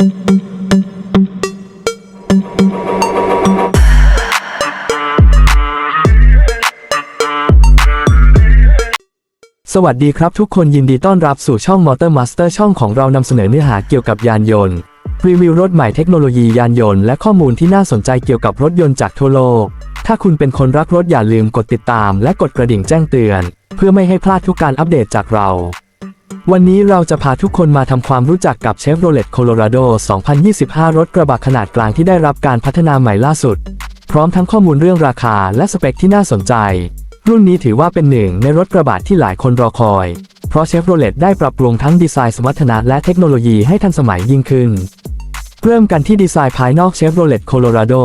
สวัสดีครับทุกคนยินดีต้อนรับสู่ช่อง Motor Master ช่องของเรานำเสนอเนื้อหาเกี่ยวกับยานยนต์ รีวิวรถใหม่เทคโนโลยียานยนต์และข้อมูลที่น่าสนใจเกี่ยวกับรถยนต์จากทั่วโลก ถ้าคุณเป็นคนรักรถอย่าลืมกดติดตามและกดกระดิ่งแจ้งเตือน เพื่อไม่ให้พลาดทุกการอัปเดตจากเรา วันนี้เราจะพาทุกคนมาทำความรู้จักกับ Chevrolet Colorado 2025 รถกระบะขนาดกลางที่ได้รับการพัฒนาใหม่ล่าสุด พร้อมทั้งข้อมูลเรื่องราคาและสเปคที่น่าสนใจ รุ่นนี้ถือว่าเป็นหนึ่งในรถกระบะที่หลายคนรอคอย เพราะ Chevrolet ได้ปรับปรุงทั้งดีไซน์สมรรถนะและเทคโนโลยีให้ทันสมัยยิ่งขึ้น เริ่มกันที่ดีไซน์ภายนอก Chevrolet Colorado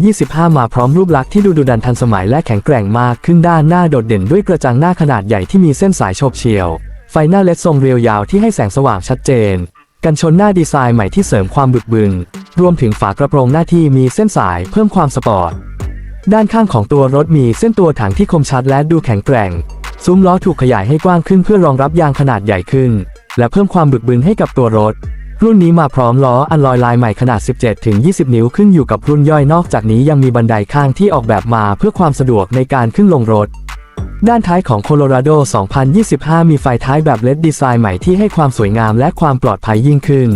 2025 มาพร้อมรูปลักษณ์ที่ดูดุดันทันสมัยและแข็งแกร่งมากขึ้นด้านหน้าโดดเด่นด้วยกระจังหน้าขนาดใหญ่ที่มีเส้นสายโฉบเฉี่ยว ไฟหน้าเลดทรงเรียวยาวที่ให้แสงสว่างชัดเจน กันชนหน้าดีไซน์ใหม่ที่เสริมความบึกบึน รวมถึงฝากระโปรงหน้าที่มีเส้นสายเพิ่มความสปอร์ต ด้านข้างของตัวรถมีเส้นตัวถังที่คมชัดและดูแข็งแกร่ง ซุ้มล้อถูกขยายให้กว้างขึ้นเพื่อรองรับยางขนาดใหญ่ขึ้น และเพิ่มความบึกบึนให้กับตัวรถ รุ่นนี้มาพร้อมล้ออันลอยลายใหม่ขนาด 17-20 นิ้วขึ้นอยู่กับรุ่นย่อยนอกจากนี้ยังมีบันไดข้างที่ออกแบบมาเพื่อความสะดวกในการขึ้นลงรถ ด้านท้ายของ Colorado 2025 มีไฟท้ายแบบ LED ดีไซน์ใหม่ที่ให้ความสวยงามและความปลอดภัยยิ่งขึ้น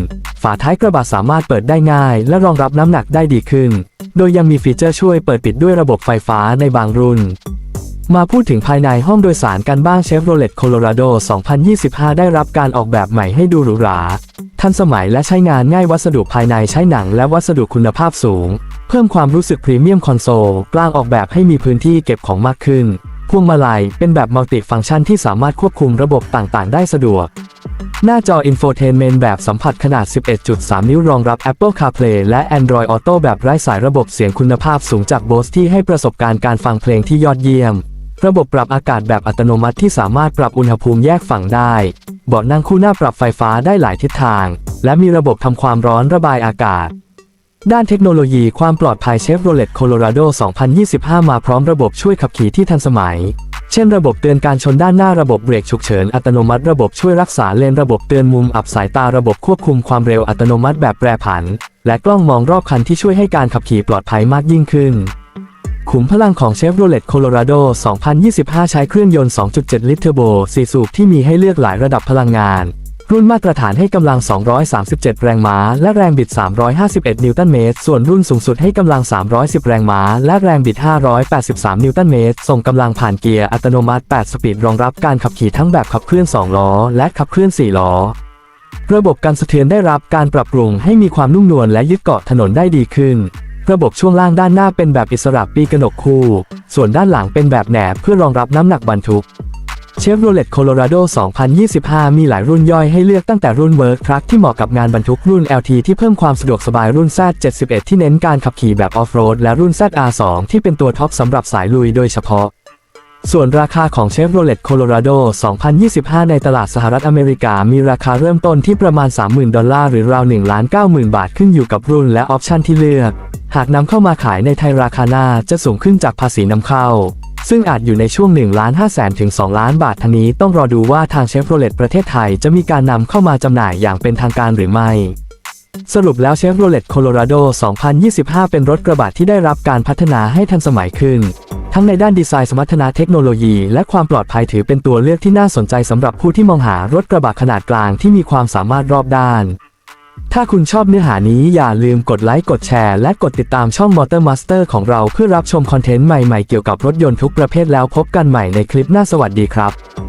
ฝาท้ายกระบะสามารถเปิดได้ง่าย และรองรับน้ำหนักได้ดีขึ้น โดยยังมีฟีเจอร์ช่วยเปิดปิดด้วยระบบไฟฟ้าในบางรุ่นมาพูดถึงภายในห้องโดยสารกันบ้าง Chevrolet Colorado 2025 ได้รับการออกแบบใหม่ให้ดูหรูหรา ทันสมัยและใช้งานง่ายวัสดุภายในใช้หนังและวัสดุคุณภาพสูง เพิ่มความรู้สึกพรีเมียมคอนโซล กลางออกแบบให้มีพื้นที่เก็บของมากขึ้น พวงมาลัยเป็นแบบมัลติฟังก์ชันที่สามารถควบคุมระบบต่างๆ ได้สะดวก หน้าจอ Infotainment แบบสัมผัสขนาด 11.3 นิ้วรองรับ Apple CarPlay และ Android Auto แบบไร้สายระบบเสียงคุณภาพสูงจาก Bose ที่ให้ประสบการณ์การฟังเพลงที่ยอดเยี่ยม ระบบปรับอากาศแบบอัตโนมัติที่สามารถปรับอุณหภูมิแยกฝั่งได้ เบาะนั่งคู่หน้าปรับไฟฟ้าได้หลายทิศทาง และมีระบบทำความร้อนระบายอากาศ ด้านเทคโนโลยีความปลอดภัย Chevrolet Colorado 2025 มาพร้อมระบบช่วยขับขี่ที่ทันสมัย เช่นระบบเตือนการชนด้านหน้าระบบเบรกฉุกเฉินอัตโนมัติระบบช่วยรักษาเลนระบบเตือนมุมอับสายตาระบบควบคุมความเร็วอัตโนมัติแบบแปรผัน และกล้องมองรอบคันที่ช่วยให้การขับขี่ปลอดภัยมากยิ่งขึ้น ขุมพลังของ Chevrolet Colorado 2025 ใช้เครื่องยนต์ 2.7 ลิตรเทอร์โบ4สูบที่มีให้เลือกหลายระดับพลังงาน รุ่นมาตรฐานให้กำลัง 237 แรงม้า และแรงบิด 351 นิวตันเมตร ส่วนรุ่นสูงสุดให้กำลัง 310 แรงม้า และแรงบิด 583 นิวตันเมตร ส่งกำลังผ่านเกียร์อัตโนมัติ 8 สปีด รองรับการขับขี่ทั้งแบบขับเคลื่อน 2 ล้อ และขับเคลื่อน 4 ล้อ ระบบการสะเทือนได้รับการปรับปรุงให้มีความนุ่มนวลและยึดเกาะถนนได้ดีขึ้น ระบบช่วงล่างด้านหน้าเป็นแบบอิสระปีกระหนกคู่ ส่วนด้านหลังเป็นแบบแหนบเพื่อรองรับน้ำหนักบรรทุก Chevrolet Colorado 2025 มีหลายรุ่นย่อยให้เลือกตั้งแต่รุ่น Work Truck ที่เหมาะกับงานบรรทุกรุ่น LT ที่เพิ่มความสะดวกสบายรุ่น Z71 ที่เน้นการขับขี่แบบ Off-road และรุ่น ZR2 ที่เป็นตัวท็อปสำหรับสายลุยโดยเฉพาะ ส่วนราคาของ Chevrolet Colorado 2025 ในตลาดสหรัฐอเมริกา มีราคาเริ่มต้นที่ประมาณ 30,000 ดอลลาร์หรือราว1ล้าน90,000 บาทขึ้นอยู่กับรุ่นและออปชันที่เลือก หากนำเข้ามาขายในไทยราคาหน้าจะสูงขึ้นจากภาษีนำเข้า ซึ่งอาจอยู่ในช่วง1ล้าน5แสนถึง 2 ล้านบาททั้งนี้ต้องรอดูว่าทาง Chevrolet ประเทศไทยจะมีการนำเข้ามาจำหน่ายอย่างเป็นทางการหรือไม่สรุปแล้ว Chevrolet Colorado 2025 เป็นรถกระบะที่ได้รับการพัฒนาให้ทันสมัยขึ้น ทั้งในด้านดีไซน์สมรรถนะเทคโนโลยี และความปลอดภัยถือเป็นตัวเลือกที่น่าสนใจสำหรับผู้ที่มองหารถกระบะขนาดกลางที่มีความสามารถรอบด้าน ถ้าคุณชอบเนื้อหานี้อย่าลืมกดไลค์ กดแชร์ และกดติดตามช่อง Motor Master ของเราเพื่อรับชมคอนเทนต์ใหม่ๆ เกี่ยวกับรถยนต์ทุกประเภทแล้วพบกันใหม่ในคลิปหน้าสวัสดีครับ